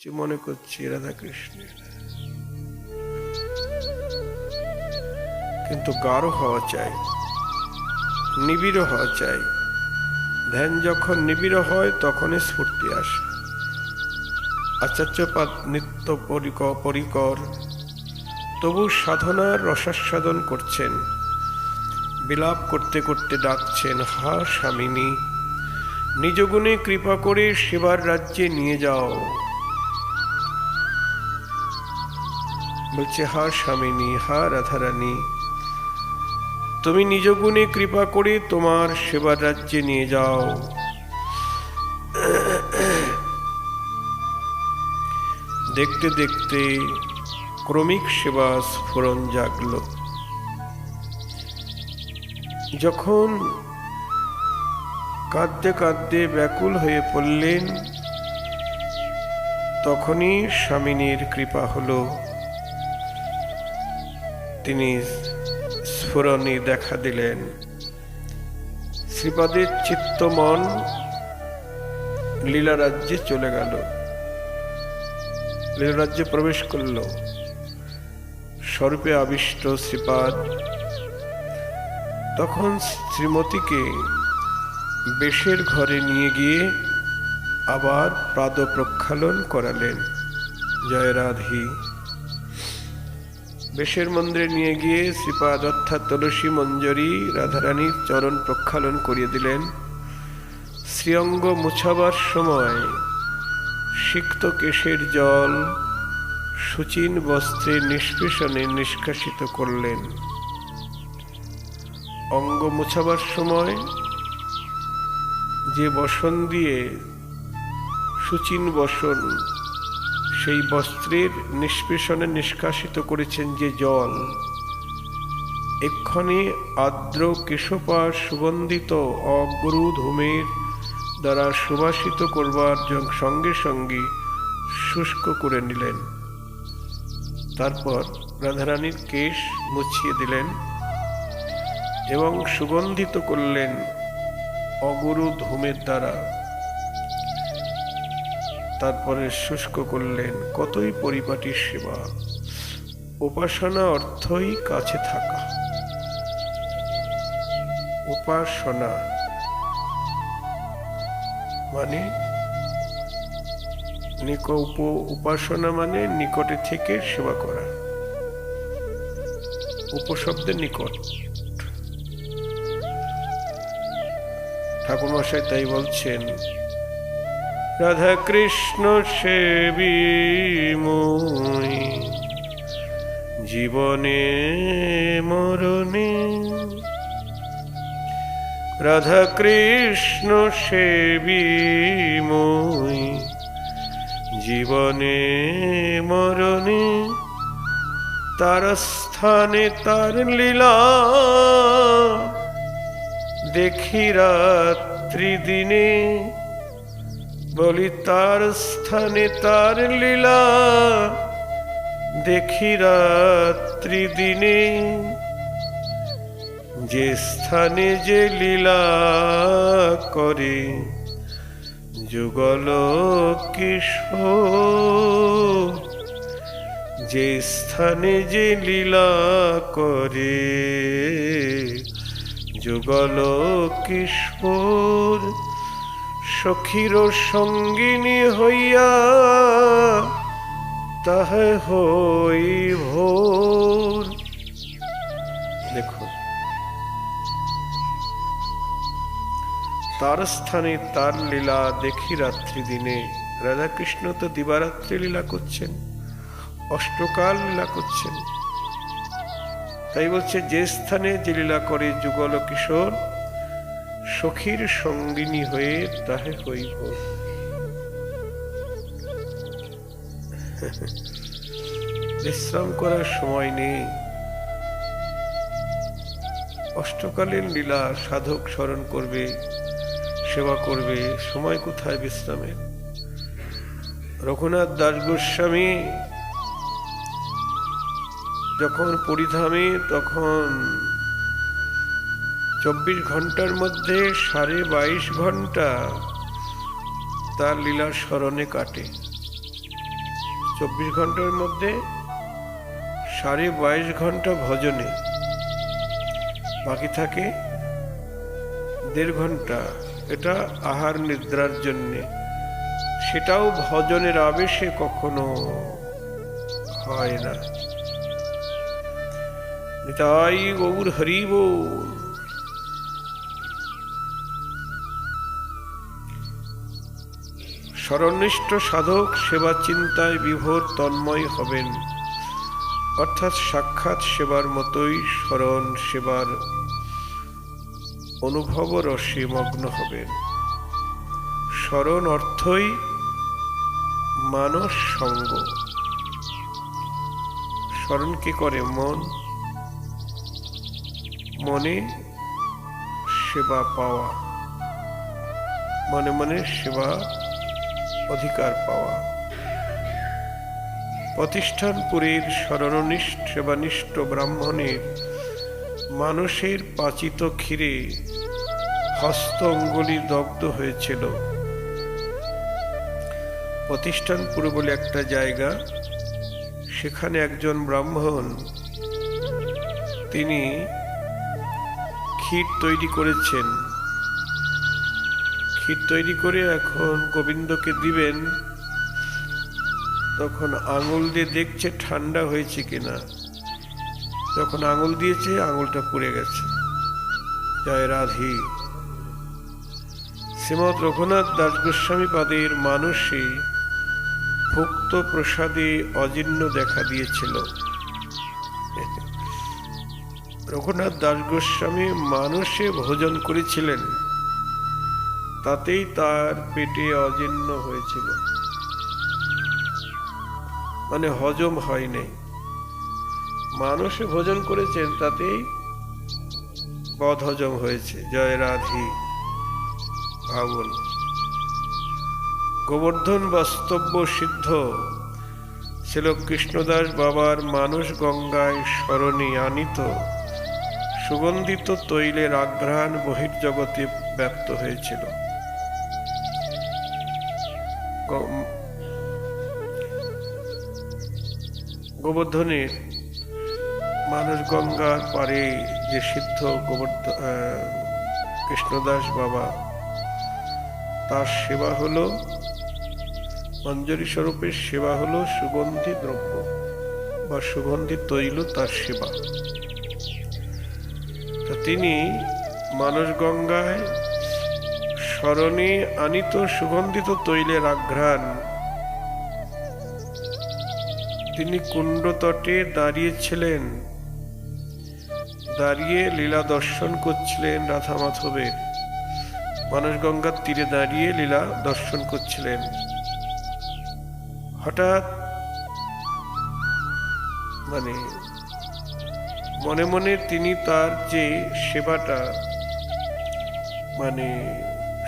যে মনে করছি রাধা কৃষ্ণের। কিন্তু গাঢ় হওয়া চাই, নিবিড় হওয়া চাই। ধ্যান যখন নিবিড় হয়, তখনই স্ফূর্তি আসে। আচার্যপাদ নিত্য পরিকর পরিকর, তবু সাধনার রসাস্বাদন করছেন। বিলাপ করতে করতে ডাকছেন, হা স্বামিনী, নিজ গুণে কৃপা করে সেবার রাজ্যে নিয়ে যাও। বলছে, হা স্বামিনী, হা রাধারানী, তুমি নিজ গুণে কৃপা করে তোমার সেবার রাজ্যে নিয়ে যাও। দেখতে দেখতে ক্রমিক সেবা স্ফুরণ জাগল। যখন কাঁদতে কাঁদতে ব্যাকুল হয়ে পড়লেন, তখনই স্বামিনীর কৃপা হলো। স্ফুরণে দেখা দিলেন। শ্রীপাদের চিত্তমন লীলা রাজ্যে চলে গেল। লীলা রাজ্যে প্রবেশ করল। স্বরূপে আবিষ্ট শ্রীপাদ। তখন শ্রীমতীকে বেশের ঘরে নিয়ে গিয়ে আবার প্রাদ প্রক্ষালন করালেন। জয় রাধি। বেশের মন্দিরে নিয়ে গিয়ে শ্রীপাদ অর্থাৎ তুলসী মঞ্জরি রাধারানীর চরণ প্রক্ষালন করিয়ে দিলেন। শ্রীঅঙ্গ মুছাবার সময় সিক্ত কেশের জল সুচিন বস্ত্রে নিষ্পেষণে নিষ্কাশিত করলেন। অঙ্গ মুছাবার সময় যে বসন দিয়ে সুচিন বসন সেই বস্ত্রের নিষ্পেষণে নিষ্কাশিত করেছেন যে জল। এক্ষণে আর্দ্র কেশপার সুগন্ধিত অগ্রু ধূমের দ্বারা সুবাসিত করবার সঙ্গে সঙ্গে শুষ্ক করে নিলেন। তারপর রাধারানীর কেশ মুছিয়ে দিলেন এবং সুগন্ধিত করলেন অগুরু ধূমের দ্বারা। তারপরে শুষ্ক করলেন, কতই পরিপাটি সেবা। উপাসনা অর্থই কাছে থাকা। উপাসনা মানে? নিক উপ, উপাসনা মানে নিকটে থেকে সেবা করা। উপশব্দের নিকট। ঠাকুরমশাই তাই বলছেন রাধা কৃষ্ণ সেবী মই। জীবনে মরণে। রাধা কৃষ্ণ সেবী মই। জীবনে মরণে। তার স্থানে তার লীলা। দেখি রাত্রি দিনে। বলি তার স্থানে তার লীলা দেখি রাত্রি দিনে। যে স্থানে যে লীলা করে যুগল কিশোর, যে স্থানে যে লীলা করে যুগল কিশোর সখীর সঙ্গিনী হইয়া তাহে হই ভোর দেখুন তার স্থানে তার লীলা দেখি রাত্রি দিনে। রাধাকৃষ্ণ তো দিবারাত্রি লীলা করছেন, অষ্টকাল লীলা করছেন। তাই বলছে, যে স্থানে যে লীলা করে যুগল কিশোর সখীর সঙ্গিনী হয়ে তাহে হইব। বিশ্রাম করার সময় নেই। অষ্টকালীন লীলা সাধক স্মরণ করবে, সেবা করবে, সময় কোথায় বিশ্রামের? রঘুনাথ দাস গোস্বামী যখন পরিধামে, তখন চব্বিশ ঘণ্টার মধ্যে সাড়ে বাইশ ঘণ্টা তার লীলার স্মরণে কাটে। চব্বিশ ঘণ্টার মধ্যে সাড়ে বাইশ ঘণ্টা ভজনে বাকি থাকে দেড় ঘণ্টা। এটা আহার নিদ্রার জন্যে। সেটাও ভজনের আবেশে কখনো হয় না। নিতাই গৌর হরিব। স্মরণিষ্ঠ সাধক সেবা চিন্তায় বিভোর তন্ময় হবেন। অর্থাৎ সাক্ষাৎ সেবার মতোই স্মরণ সেবার অনুভব রসে মগ্ন হবেন। স্মরণ অর্থই মানস সঙ্গ। স্মরণ কি করে? মন। মনে সেবা পাওয়া। মনে মনে সেবা অধিকার পাওয়া। প্রতিষ্ঠানপুরের স্মরণনিষ্ঠ সেবানিষ্ঠ ব্রাহ্মণের মানুষের পাচিত ক্ষীরে হস্ত অঙ্গুলি দগ্ধ হয়েছিল। প্রতিষ্ঠানপুর বলে একটা জায়গা, সেখানে একজন ব্রাহ্মণ, তিনি ক্ষীর তৈরি করেছেন। ক্ষীর তৈরি করে এখন গোবিন্দকে দিবেন, তখন আঙুল দিয়ে দেখছে ঠান্ডা হয়েছে কিনা। যখন আঙুল দিয়েছে, আঙুলটা পুড়ে গেছে। জয় রাধি। শ্রীমৎ রঘুনাথ দাস গোস্বামী পাদের মানুষে ভুক্ত প্রসাদে অজীর্ণ দেখা দিয়েছিল। রঘুনাথ দাস গোস্বামী মানুষে ভোজন করেছিলেন। তাতেই তার পেটে অজীর্ণ হয়েছিল। মানে হজম হয় নাই। মানুষে ভোজন করেছেন, তাতেই বধ হজম হয়েছে। জয় রাধি, ভাবুন। গোবর্ধন বাস্তব্য সিদ্ধ। ছিল কৃষ্ণদাস বাবার মানুষ গঙ্গায় স্মরণে আনিত। সুগন্ধিত তৈলের আঘ্রাণ বহির্জগতে ব্যক্ত হয়েছিল। গোবর্ধনের মানুষ গঙ্গার পারে যে সিদ্ধ গোবর্ধ কৃষ্ণদাস বাবা, তার সেবা হলো অঞ্জলি স্বরূপের সেবা হলো সুগন্ধি দ্রব্য বা সুগন্ধি তৈল তার সেবা। তিনি মানস গঙ্গায় স্মরণে আনিত সুগন্ধিত তৈলের আঘ্রাণ। তিনি কুণ্ড তটে দাঁড়িয়েছিলেন। দাঁড়িয়ে লীলা দর্শন করছিলেন রাধা মাধবের গঙ্গার তীরে দাঁড়িয়ে লীলা দর্শন করছিলেন। হঠাৎ মানে মনে মনে তিনি তার যে সেবাটা মানে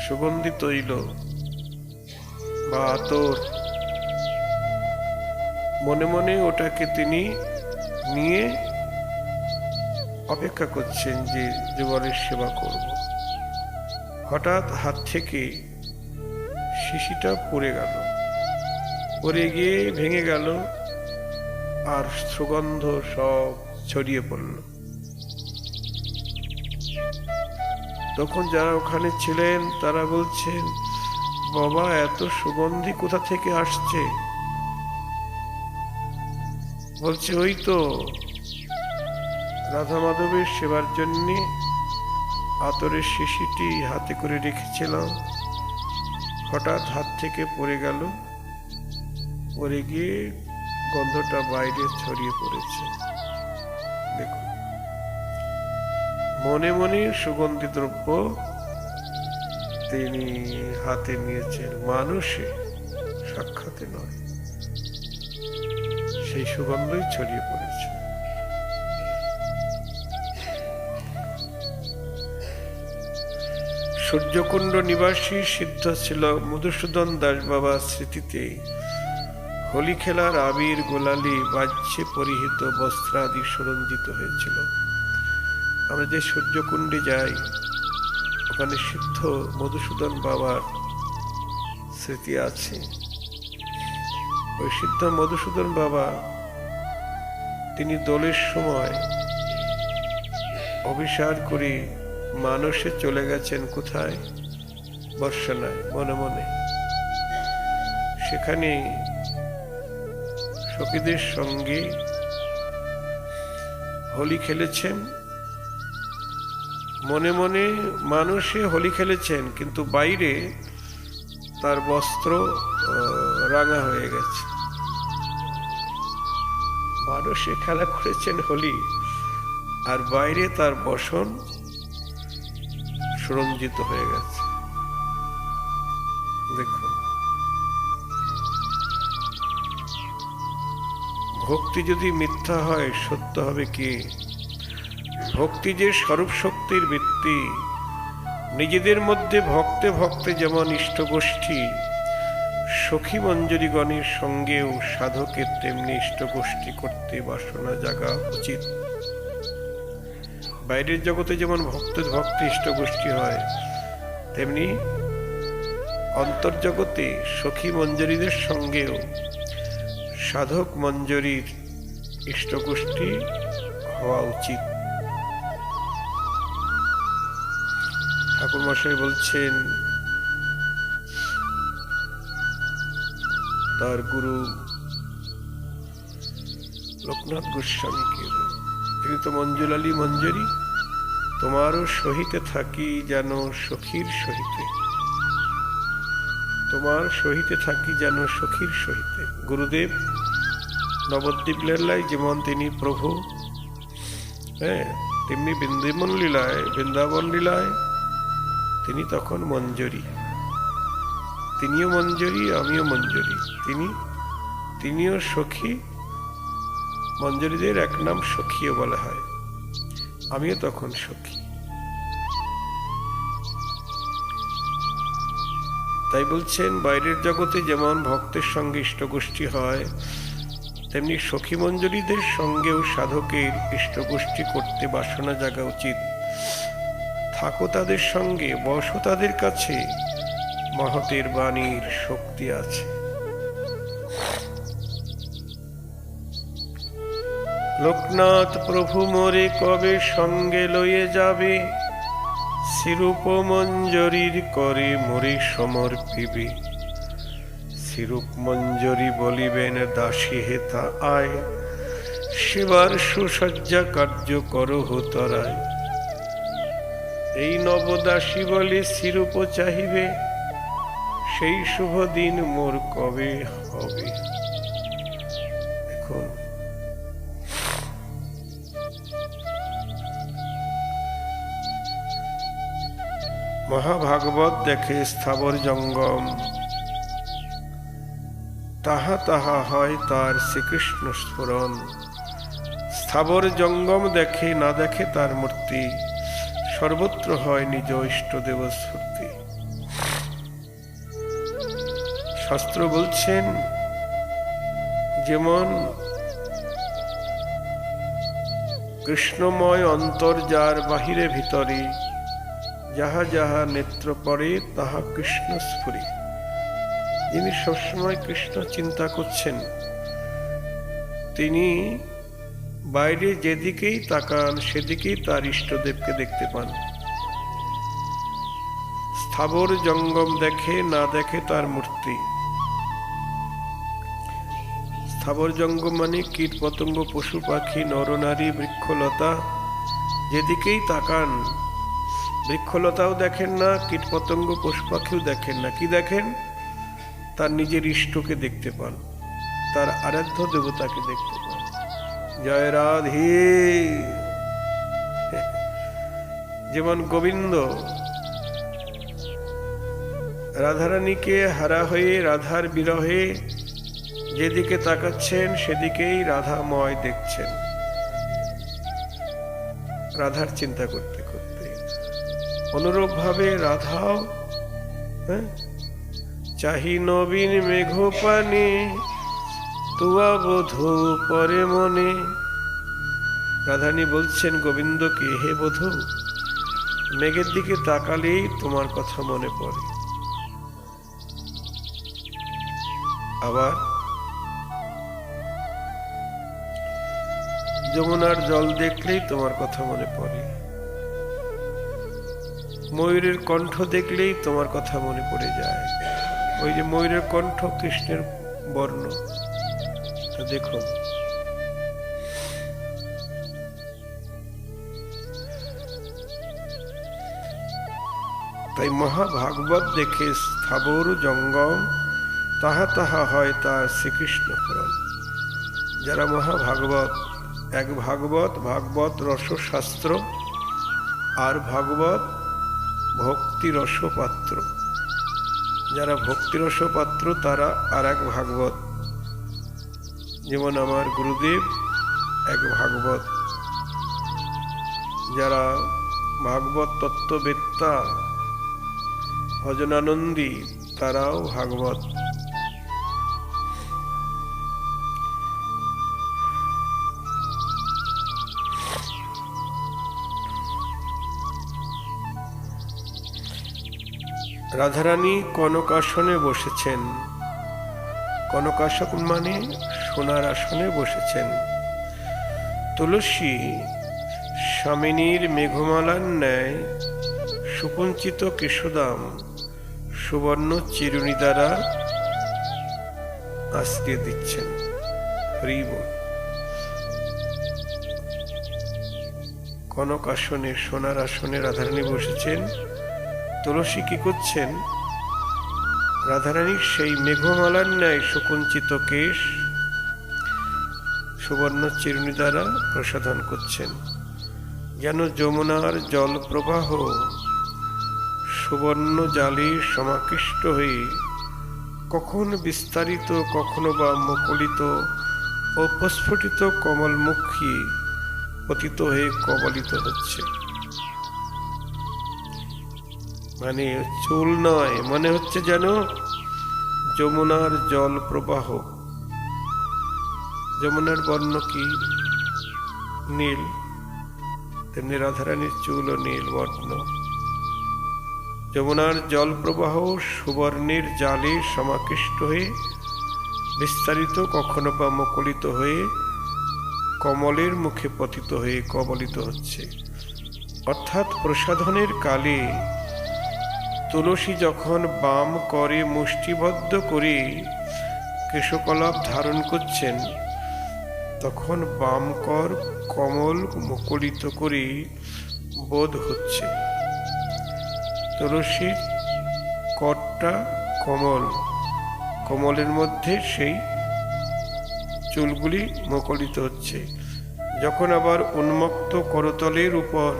সুগন্ধি তৈল বা আতর। মনে মনে ওটাকে তিনি নিয়ে অপেক্ষা করছেন যে যুগলের সেবা করব। হঠাৎ হাত থেকে শিশিটা পড়ে গেল। পড়ে গিয়ে ভেঙে গেল আর সুগন্ধ সব ছড়িয়ে পড়ল। তখন যারা ওখানে ছিলেন, তারা বলছেন, বাবা, এত সুগন্ধি কোথা থেকে আসছে? বলছে, ওই তো রাধা মাধবের সেবার জন্যে আতরের শিশিটি হাতে করে রেখেছিলাম। হঠাৎ হাত থেকে পড়ে গেল, পড়ে গিয়ে গন্ধটা বাইরে ছড়িয়ে পড়েছে। মনে মনে সুগন্ধি দ্রব্য তিনি হাতে নিয়েছেন। মানুষে সাক্ষাতে নয়। সেই সুগন্ধই ছড়িয়ে পড়েছে। সূর্যকুণ্ড নিবাসী সিদ্ধ ছিল মধুসূদন দাস বাবার স্মৃতিতে। হোলি খেলার আবির গোলালি বাহ্যে পরিহিত বস্ত্রাদি সুরঞ্জিত হয়েছিল। আমরা যে সূর্যকুণ্ডে যাই, ওখানে সিদ্ধ মধুসূদন বাবার স্মৃতি আছে। ওই সিদ্ধ মধুসূদন বাবা, তিনি দোলের সময় অভিসার করে মানুষে চলে গেছেন কোথায়? বর্ষনায়, মনে মনে। সেখানে সখীদের সঙ্গে হোলি খেলেছেন। মনে মনে মানুষে হোলি খেলেছেন, কিন্তু বাইরে তার বস্ত্র রাঙা হয়ে গেছে। মানুষে খেলা করেছেন হোলি, আর বাইরে তার বসন সুরঞ্জিত হয়ে গেছে। দেখুন। ভক্তি যদি মিথ্যা হয়, সত্য হবে কি? ভক্তি যে স্বরূপ শক্তির ভিত্তি, নিজেদের মধ্যে ভক্তে ভক্তে যেমন ইষ্টগোষ্ঠী সখী মঞ্জুরিগণের সঙ্গেও সাধকের তেমনি ইষ্টগোষ্ঠী করতে বাসনা জাগা উচিত। বাইরের জগতে যেমন ভক্ত ভক্তি ইষ্টগোষ্ঠী হয়, তেমনি অন্তর্জগতে সখী মঞ্জুরিদের সঙ্গেও সাধক মঞ্জুরির ইষ্টগোষ্ঠী হওয়া উচিত। ঠাকুর মশাই বলছেন, তার গুরু লোকনাথ গোস্বামীকে। তিনি তো মঞ্জুলালী মঞ্জুরি, তোমারও সহিতে থাকি যেন সখীর সহিতে। তোমার সহিতে থাকি যেন সখীর সহিতে। গুরুদেব, নবদ্বীপ লীলায় যেমন তিনি প্রভু হ্যাঁ তেমনি বৃন্দাবন লীলায় বৃন্দাবন লীলায় তিনি তখন মঞ্জুরি। তিনিও মঞ্জুরি, আমিও মঞ্জুরি। তিনি, তিনিও সখী। মঞ্জুরিদের এক নাম সখীও বলা হয়। আমিও তখন সখী। তাই বলছেন, বাইরের জগতে যেমন ভক্তের সঙ্গে ইষ্টগোষ্ঠী হয়, তেমনি সখী মঞ্জুরিদের সঙ্গেও সাধকের ইষ্টগোষ্ঠী করতে বাসনা জাগা উচিত। থাকো তাদের সঙ্গে, বসো তাদের কাছে। মহতের বাণীর শক্তি আছে। লোকনাথ প্রভু মোরে কবে সঙ্গে লয়ে যাবে? শিরূপ মঞ্জরির করে মোরে সমর্পিবে শিরূপ মঞ্জরি বলিবেন, দাসী হেতা আয়। সেবার সুসজ্জা কার্য করহ তরায়। এই নবদাসী বলে শিরূপ চাহিবে, সেই শুভ দিন মোর কবে হবে? মহাভাগবত দেখে স্থাবর জঙ্গম। তাহা তাহা হয় তার শ্রীকৃষ্ণ স্ফুরণ। স্থাবর জঙ্গম দেখে না দেখে তার মূর্তি। সর্বত্র হয় নিজ ইষ্টদেব স্ফূর্তি শাস্ত্র বলছেন, যেমন কৃষ্ণময় অন্তর যার বাহিরে ভিতরে, যাহা যাহা নেত্র পড়ে, তাহা কৃষ্ণ স্ফুরি যিনি সবসময় কৃষ্ণ চিন্তা করছেন, তিনি বাইরে যেদিকেই তাকান, সেদিকেই তার ইষ্টদেবকে দেখতে পান। স্থাবর জঙ্গম দেখে, না দেখে তার মূর্তি। স্থাবর জঙ্গম মানে কীট পতঙ্গ, পশু পাখি, নরনারী, বৃক্ষলতা। যেদিকেই তাকান, বৃক্ষলতাও দেখেন না, কীট পতঙ্গ, পশু পাখিও দেখেন না। কি দেখেন? তার নিজের ইষ্টকে দেখতে পান। তার আরাধ্য দেবতাকে দেখতে জয় রাধে যেমন গোবিন্দ, রাধারানীকে হারা হয়ে রাধার বিরহে যেদিকে তাকাচ্ছেন, সেদিকেই রাধাময় দেখছেন। রাধার চিন্তা করতে করতে অনুরূপ ভাবে রাধাও হ্যাঁ চাহি নবীন মেঘ পানে তুয়া বধু পরে মনে। রাধানী বলছেন গোবিন্দকে হে বধু? মেঘের দিকে তাকালেই তোমার কথা মনে পড়ে। আবার যমুনার জল দেখলেই তোমার কথা মনে পড়ে। ময়ূরের কণ্ঠ দেখলেই তোমার কথা মনে পড়ে যায়। ওই যে ময়ূরের কণ্ঠ, কৃষ্ণের বর্ণ। তা দেখো। তাই মহাভাগবত দেখে স্থাবর জঙ্গম, তাহা তাহা হয় তার শ্রীকৃষ্ণ পুরাণ যারা মহাভাগবত, এক ভাগবত ভাগবত রসশাস্ত্র, আর ভাগবত ভক্তি রসপাত্র যারা ভক্তি রসপাত্র তারা আর এক ভাগবত। যেমন আমার গুরুদেব, এক ভাগবত। যারা ভাগবত তত্ত্ববেত্তা, ভজনানন্দী, তারাও ভাগবত। রাধারানী কনকাসনে বসেছেন। কনকাসন মানে সোনার আসনে বসেছেন। তুলসী স্বামিনীর মেঘমালার ন্যায় সুকুঞ্চিত কেশদাম সুবর্ণ চিরুনি দ্বারা আশ্রিয়ে দিচ্ছেন। হরি বল। কনক আসনে, সোনার আসনে রাধারানী বসেছেন। তুলসী কি করছেন? রাধারানীর সেই মেঘমালার ন্যায় সুকুঞ্চিত কেশ সুবর্ণ চিরুনি দ্বারা প্রসাধন করছেন। যেন যমুনার জল প্রবাহ সুবর্ণ জালে সমাকৃষ্ট হয়ে কখন বিস্তারিত, কখনো বা মুকুলিত ও প্রস্ফুটিত কমলমুখী পতিত হয়ে কবলিত হচ্ছে। মানে চুল নয়, মনে হচ্ছে যেন যমুনার জল প্রবাহ যমুনার বর্ণ কি? নীল। তেমনি রাধারানীর চুল ও নীল বর্ণ। যমুনার জল প্রবাহ সুবর্ণের জালে সমাকৃষ্ট হয়ে, বিস্তারিত কখনো বা মুকুলিত হয়ে, কমলের মুখে পতিত হয়ে কবলিত হচ্ছে। অর্থাৎ প্রসাধনের কালে তুলসী যখন বাম করে মুষ্টিবদ্ধ করে কেশকলাপ ধারণ করছেন তখন বাম কর কমল মুকুলিত করে বোধ হচ্ছে। তুলসীর করটা কমল, কমলের মধ্যে সেই চুলগুলি মুকুলিত হচ্ছে। যখন আবার উন্মুক্ত করতলের উপর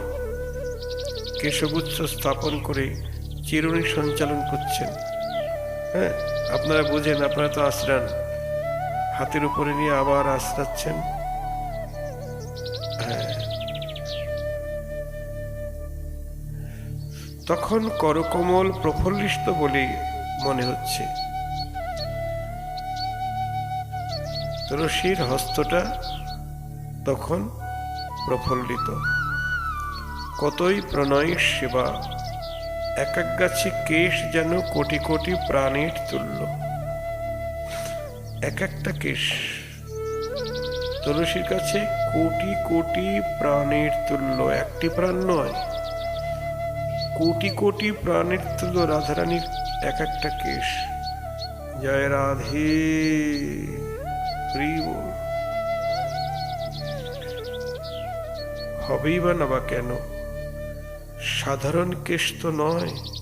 কেশগুচ্ছ স্থাপন করে চিরুনি সঞ্চালন করছেন। হ্যাঁ আপনারা বোঝেন, আপনারা তো আশ্রান হাতের উপরে নিয়ে আবার আশ্রাচ্ছেন তখন করকমল প্রফুল্লিষ্ট বলে মনে হচ্ছে। রশির হস্তটা তখন প্রফুল্লিত। কতই প্রণয় সেবা এক এক কেশ যেন কোটি কোটি প্রাণীর তুল্য। এক একটা কেশ। তুলসীর কাছে কোটি কোটি প্রাণের তুল্য, একটি প্রাণ নয়। কোটি কোটি প্রাণের তুল্য রাধারানীর এক একটা কেশ। জয় রাধে বল। হবেই বা না বা কেন? সাধারণ কেশ তো নয়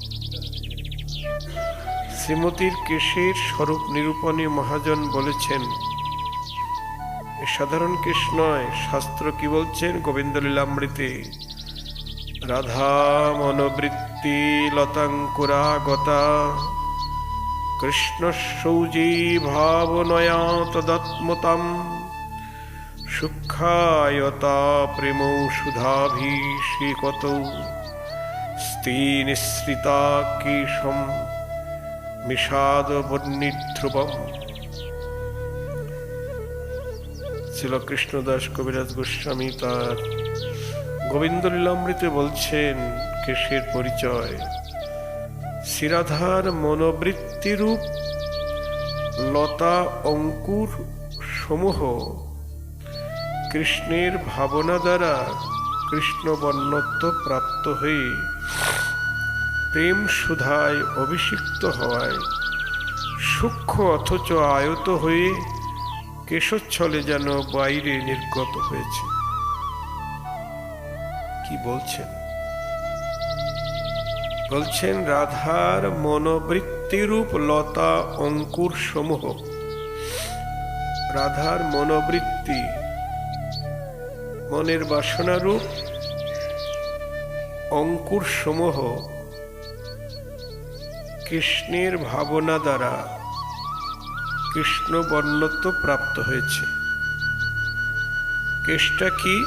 শ্রীমতীর কেশের স্বরূপ নিরূপণে মহাজন বলেছেন সাধারণ কেশ নয়, শাস্ত্র কি বলছেন গোবিন্দ লীলামৃতে রাধা মনোবৃত্তি লতাঙ্কুরাগতা কৃষ্ণ সৌজী ভাবনয়া তদত্মতাম, সূক্ষায়তা প্রেমৌ সুধাভিষেকত স্তিনিঃসৃতা কেশম বিষাদ বর্ণিধ্রুবম ছিল কৃষ্ণদাস কবিরাজ গোস্বামী তার। গোবিন্দ লীলামৃতে বলছেন কেশের পরিচয়। শিরাধার মনোবৃত্তিরূপ লতা অঙ্কুর সমূহ। কৃষ্ণের ভাবনা দ্বারা কৃষ্ণ বর্ণত্ব প্রাপ্ত হয়ে প্রেম সুধায় অভিষিক্ত হওয়ায় সূক্ষ্ম অথচ আয়ত হয়ে কেশচ্ছলে যেন বাইরে নির্গত হয়েছে। কি বলছেন? বলছেন, রাধার মনোবৃত্তিরূপ লতা অঙ্কুর সমূহ রাধার মনোবৃত্তি মনের বাসনারূপ অঙ্কুর সমূহ কৃষ্ণের ভাবনা দ্বারা কৃষ্ণ বর্ণত্ব প্রাপ্ত হয়েছে। কেষ্টা কি?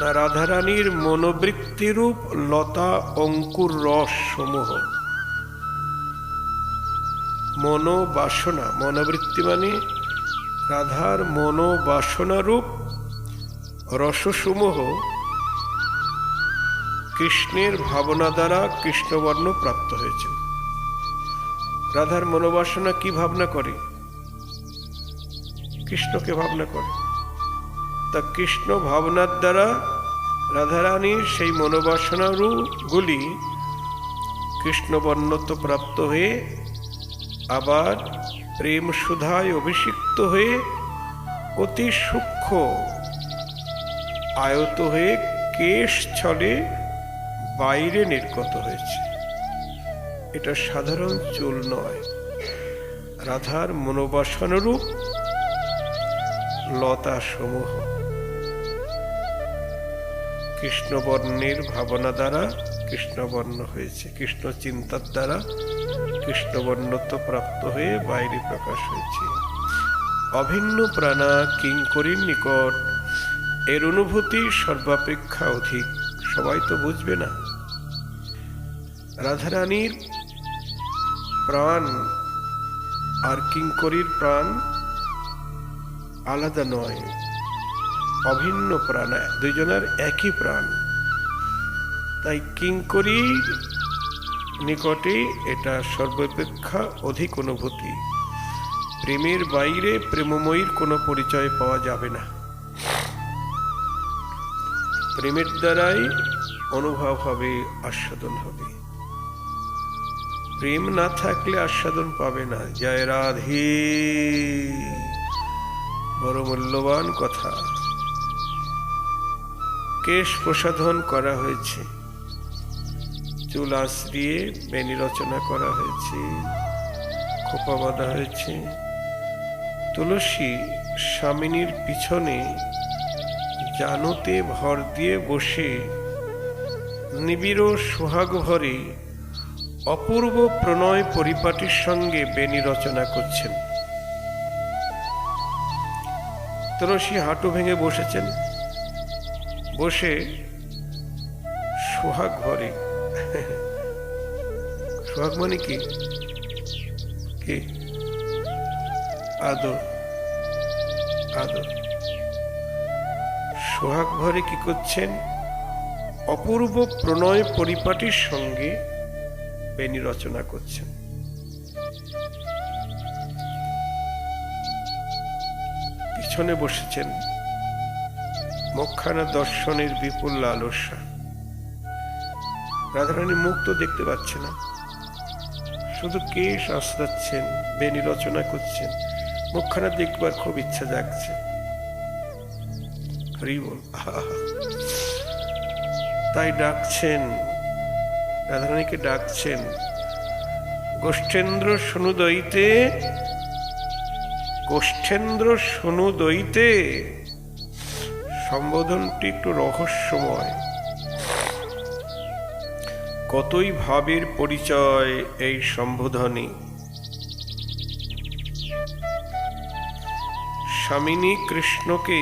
না, রাধারানীর মনোবৃত্তিরূপ লতা অঙ্কুর রস সমূহ। মনোবাসনা, মনোবৃত্তি মানে রাধার মনোবাসনারূপ রসসমূহ কৃষ্ণের ভাবনা দ্বারা কৃষ্ণবর্ণ প্রাপ্ত হয়েছে। রাধার মনোবাসনা কি ভাবনা করে? কৃষ্ণকে ভাবনা করে। তা কৃষ্ণ ভাবনার দ্বারা রাধারানীর সেই মনোবাসনাগুলি কৃষ্ণবর্ণত্ব প্রাপ্ত হয়ে আবার প্রেম সুধায় অভিষিক্ত হয়ে অতি সূক্ষ্ম আয়ত হয়ে কেশ ছলে বাইরে নির্গত হয়েছে। এটা সাধারণ চুল নয়। রাধার মনোবাসনরূপ লতা সমূহ কৃষ্ণবর্ণের ভাবনা দ্বারা কৃষ্ণবর্ণ হয়েছে কৃষ্ণ চিন্তার দ্বারা কৃষ্ণবর্ণত্ব প্রাপ্ত হয়ে বাইরে প্রকাশ হয়েছে। অভিন্ন প্রাণা কিঙ্করীর নিকট, এর অনুভূতি সর্বাপেক্ষা অধিক। সবাই তো বুঝবে না। রাধারানীর প্রাণ, আর কিঙ্করীর প্রাণ আলাদা নয়, অভিন্ন প্রাণ, দুইজনের একই প্রাণ। তাই কিঙ্করীর নিকটে এটা সর্বাপেক্ষা অধিক অনুভূতি। প্রেমের বাইরে প্রেমময়ীর কোনো পরিচয় পাওয়া যাবে না। প্রেমের দ্বারাই অনুভব হবে, আস্বাদন হবে। প্রেম না থাকলে আস্বাদন পাবে না। জয় রাধে। বড় মূল্যবান কথা। কেশ প্রসাধন করা হয়েছে। চুল আশ্রিয়ে বেনি রচনা করা হয়েছে। খোপা বাঁধা হয়েছে। তুলসী স্বামিনীর পিছনে জানুতে ভর দিয়ে বসে নিবিড় সোহাগ ভরে অপূর্ব প্রণয় পরিপাটির সঙ্গে বেনি রচনা করছেন। তুলসী হাঁটু ভেঙে বসেছেন। বসে সোহাগ ঘরে। সোহাগ মানে কি? কি? আদর। আদর। সোহাগ ঘরে কি করছেন? অপূর্ব প্রণয় পরিপাটির সঙ্গে বেনি রচনা করছেন। পিছনে বসেছেন মুখখানা দর্শনের বিপুল লালসা। রাধারানী মুখ তো দেখতে পাচ্ছে না। শুধু কেশ আশ্রাচ্ছেন বেনি রচনা করছেন। মুখখানা দেখবার খুব ইচ্ছা জাগছে। হরি বল তাই ডাকছেন রাধারানীকে ডাকছেন, গোষ্ঠেন্দ্র সনুদয়িতে গোষ্ঠেন্দ্র সনুদয়িতে সম্বোধনটি একটু রহস্যময়। কতই ভাবের পরিচয় এই সম্বোধনে। স্বামিনী কৃষ্ণকে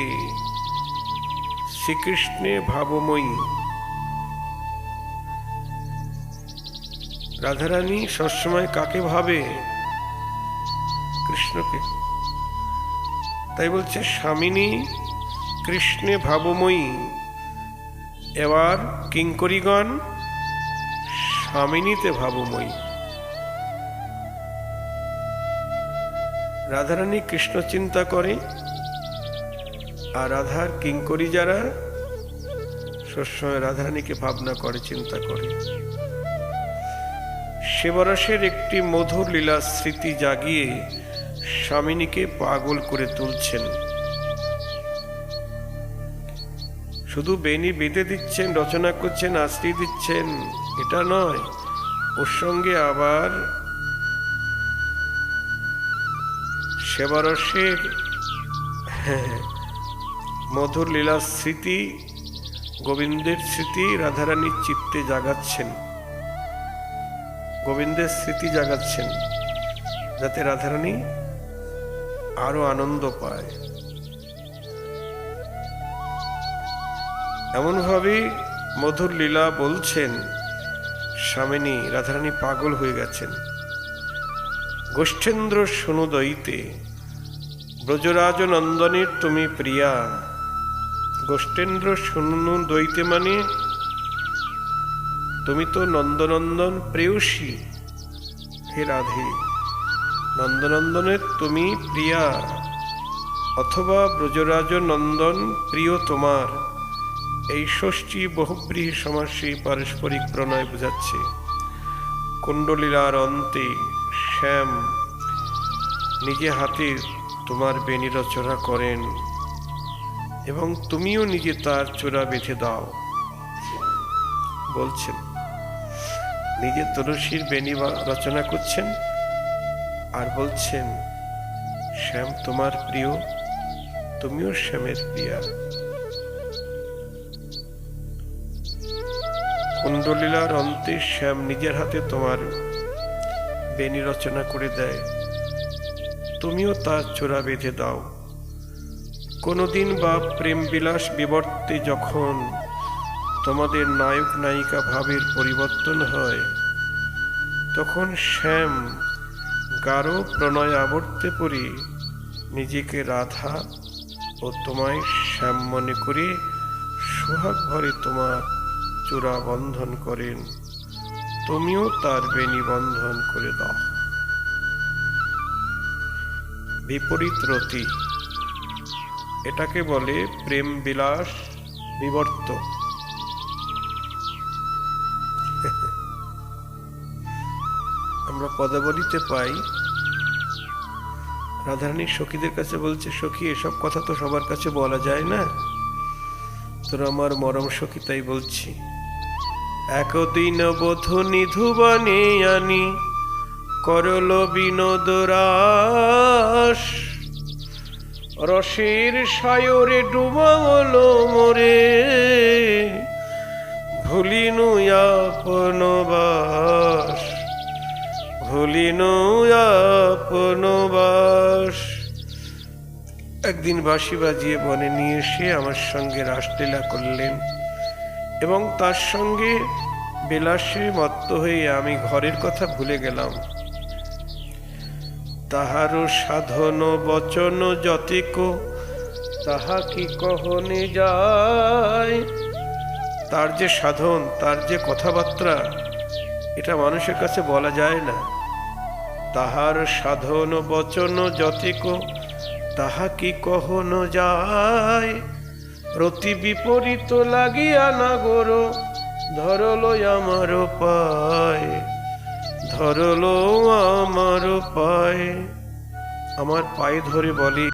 শ্রীকৃষ্ণে ভাবময়ী রাধারানী সবসময় কাকে ভাবে? কৃষ্ণকে। তাই বলছে, স্বামিনী, কৃষ্ণে ভাবময়ী। এবার কিঙ্করিগণ স্বামিনীতে ভাবময়ী। রাধারানী কৃষ্ণ চিন্তা করে, আর রাধার কিঙ্করি যারা, সবসময় রাধারানীকে ভাবনা করে, চিন্তা করে। শিবরসের একটি মধুর লীলা স্মৃতি জাগিয়ে স্বামিনীকে পাগল করে তুলছেন। শুধু বেনি বেঁধে দিচ্ছেন, রচনা করছেন, আশ্রয় দিচ্ছেন, এটা নয়, ওর সঙ্গে আবার সেবারসের মধুর লীলা স্মৃতি, গোবিন্দের স্মৃতি, রাধারানীর চিত্তে জাগাচ্ছেন। গোবিন্দের স্মৃতি জাগাচ্ছেন, যাতে রাধারানী আরও আনন্দ পায়। এমনভাবে মধুর লীলা বলছেন স্বামিনী, রাধারানী পাগল হয়ে গেছেন। গোষ্ঠেন্দ্র সুনুদয়ীতে ব্রজরাজ নন্দনের তুমি প্রিয়া, গোষ্ঠেন্দ্র সুনু দইতে মানে তুমি তো নন্দনন্দন প্রেয়সী। হে রাধে, নন্দনন্দনের তুমি প্রিয়া। অথবা ব্রজরাজ নন্দন প্রিয় তোমার। এই ষষ্ঠী বহুব্রীহি সমাসী পারস্পরিক প্রণয় বোঝাচ্ছে। কুণ্ডলীলার অন্তে শ্যাম নিজে হাতে তোমার বেনি রচনা করেন এবং তুমিও নিজে তার চূড়া বেঁধে দাও, বলছেন। নিজে তুলসীর বেণী রচনা করছেন আর বলছেন, শ্যাম, তোমার প্রিয়, তুমিও শ্যামের প্রিয়া। কুণ্ডলীলার অন্তে শ্যাম নিজের হাতে তোমার বেণী রচনা করে দেয়। তুমিও তার চোরা বেঁধে দাও। কোনোদিন বা প্রেম বিলাস বিবর্তে যখন তোমাদের নায়ক নায়িকা ভাবের পরিবর্তন হয়। তখন শ্যাম গাঢ় প্রণয় আবর্তে পড়ে। নিজেকে রাধা ও তোমায় শ্যাম মনে করে সোহাগ ভরে তোমার চূড়া বন্ধন করেন। তুমিও তার বেনি বন্ধন করে দাও। বিপরীত রতি। এটাকে বলে প্রেম বিলাস বিবর্ত। আমরা পদাবলিতে পাই। রাধারানী সখীদের কাছে বলছে, সখী, এসব কথা তো সবার কাছে বলা যায় না। তোর আমার মরম সখী, তাই বলছি। একদিন বধু নিধুবনে আনি, করল বিনোদ রাস। রসের সায়রে ডুবাল মোরে, ভুলিনু আপন বাস। ভুলিনু আপন বাস। একদিন বাঁশি বাজিয়ে বনে নিয়ে এসে আমার সঙ্গে রাসলীলা করলেন এবং তার সঙ্গে বিলাসে মত্ত হয়ে আমি ঘরের কথা ভুলে গেলাম। তাহারও সাধন বচন যতিক তাহা কি কহনে যায়? তার যে সাধন, তার যে কথাবার্তা, এটা মানুষের কাছে বলা যায় না। তাহার সাধন বচন যতিক তাহা কি কহন যায়? প্রতি বিপরীত লাগিয়া না গোর ধরলো আমার পায়, ধরলো আমার পায়। আমার পায়ে ধরে বলে